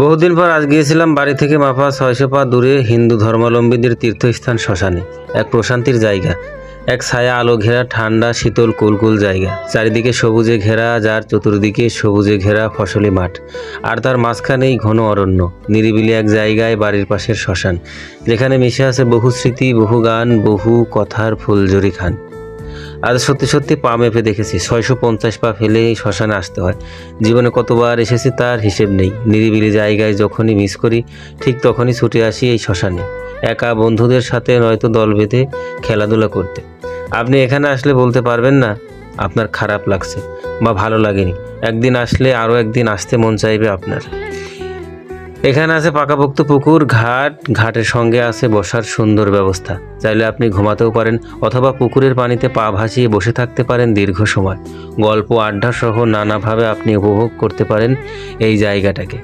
বহুদিন পর আজ গিয়েছিলাম বাড়ি থেকে মাফা ছয়শো পা দূরে হিন্দু ধর্মাবলম্বীদের তীর্থস্থান শ্মশানে, এক প্রশান্তির জায়গা। এক ছায়া আলো ঘেরা, ঠান্ডা, শীতল, কুলকুল জায়গা। চারিদিকে সবুজে ঘেরা, যার চতুর্দিকে সবুজে ঘেরা ফসলি মাঠ। আর তার মাঝখানেই ঘন অরণ্য, নিরিবিলি এক জায়গায় বাড়ির পাশের শ্মশান, যেখানে মিশে আছে বহু স্মৃতি, বহু গান, বহু কথার ফুলঝুরি খান। আজ সত্যি সত্যি পা মেপে দেখেছি। ছয়শো পঞ্চাশ পা ফেলে শ্মশানে আসতে হয়। জীবনে কতবার এসেছি তার হিসেব নেই। নিরিবিলি জায়গায় যখনই মিস করি, ঠিক তখনই ছুটে আসি এই শ্মশানে। একা বন্ধুদের সাথে নয়তো দল বেঁধে খেলাধুলা করতে। আপনি এখানে আসলে বলতে পারবেন না, আপনার খারাপ লাগছে বা ভালো লাগেনি। একদিন আসলে আরও একদিন আসতে মন চাইবে আপনার। এখানে আছে পাকাপোক্ত পুকুর, ঘাট। ঘাটের সঙ্গে আছে বসার সুন্দর ব্যবস্থা। চাইলে আপনি ঘুমাতেও পারেন অথবা পুকুরের পানিতে পা ভাসিয়ে বসে থাকতে পারেন দীর্ঘ সময়। গল্প, আড্ডা সহ নানাভাবে আপনি উপভোগ করতে পারেন এই জায়গাটাকে।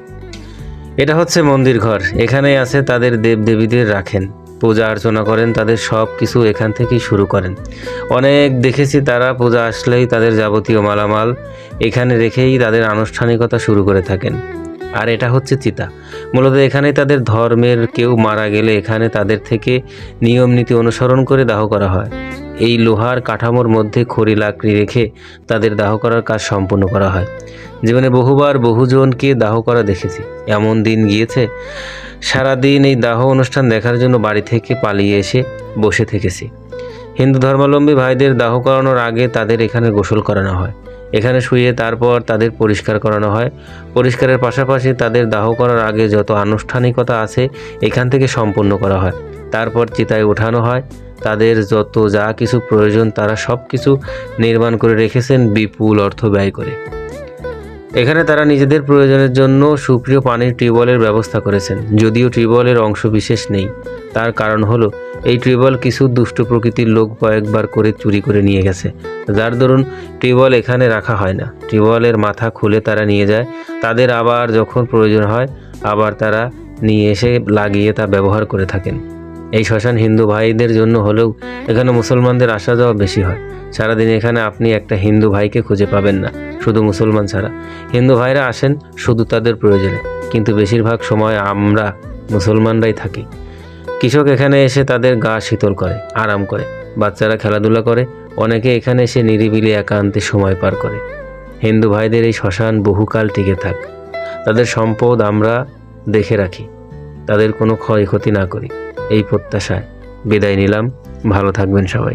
এটা হচ্ছে মন্দির ঘর। এখানেই আছে তাদের দেবদেবীদের রাখেন। পূজা অর্চনা করেন, তাদের সব কিছু এখান থেকেই শুরু করেন। অনেক দেখেছি তারা পূজা আসলেই তাদের যাবতীয় মালামাল এখানে রেখেই তাদের আনুষ্ঠানিকতা শুরু করে থাকেন। আর এটা হচ্ছে চিতা। মূলত এখানে তাদের ধর্মের কেউ মারা গেলে এখানে তাদের থেকে নিয়ম নীতি অনুসরণ করে দাহ করা হয়। এই লোহার কাঠামোর মধ্যে খড়ি লাকড়ি রেখে তাদের দাহ করার কাজ সম্পূর্ণ করা হয়। জীবনে বহুবার বহুজনকে দাহ করা দেখেছি। এমন দিন গিয়েছে, সারাদিন এই দাহ অনুষ্ঠান দেখার জন্য বাড়ি থেকে পালিয়ে এসে বসে থেকেছি। হিন্দু ধর্মাবলম্বী ভাইদের দাহ করানোর আগে তাদের এখানে গোসল করানো হয়। এখানে শুয়ে তারপর তাদের পরিষ্কার করানো হয়। পরিষ্কারের পাশাপাশি তাদের দাহ করার আগে যত আনুষ্ঠানিকতা আছে, এখান থেকে সম্পন্ন করা হয়। তারপর চিতায় ওঠানো হয়। তাদের যত যা কিছু প্রয়োজন, তারা সব কিছু নির্মাণ করে রেখেছেন বিপুল অর্থ ব্যয় করে। এখানে তারা নিজেদের প্রয়োজনের জন্য সুপ্রিয় পানির টিউবওয়েলের ব্যবস্থা করেছেন, যদিও টিউবওয়েলের অংশ বিশেষ নেই। তার কারণ হলো এই টিউবওয়েল কিছু দুষ্ট প্রকৃতির লোক কয়েকবার করে চুরি করে নিয়ে গেছে। যার দরুন টিউবওয়েল এখানে রাখা হয় না। টিউবওয়েলের মাথা খুলে তারা নিয়ে যায়। তাদের আবার যখন প্রয়োজন হয়, আবার তারা নিয়ে এসে লাগিয়ে তা ব্যবহার করে থাকেন। এই শ্মশান হিন্দু ভাইদের জন্য হলেও এখানে মুসলমানদের আসা যাওয়া বেশি হয়। সারাদিন এখানে আপনি একটা হিন্দু ভাইকে খুঁজে পাবেন না, শুধু মুসলমান ছাড়া। হিন্দু ভাইরা আসেন শুধু তাদের প্রয়োজনে। কিন্তু বেশিরভাগ সময় আমরা মুসলমানরাই থাকি। কৃষক এখানে এসে তাদের গা শীতল করে, আরাম করে। বাচ্চারা খেলাধুলা করে, অনেকে এখানে এসে নিরিবিলি একান্তে সময় পার করে। হিন্দু ভাইদের এই শ্মশান বহুকাল টিকে থাক। তাদের সম্পদ আমরা দেখে রাখি। তাদের কোনো ক্ষয়ক্ষতি না করি। এই প্রত্যাশায় বিদায় নিলাম। ভালো থাকবেন সবাই।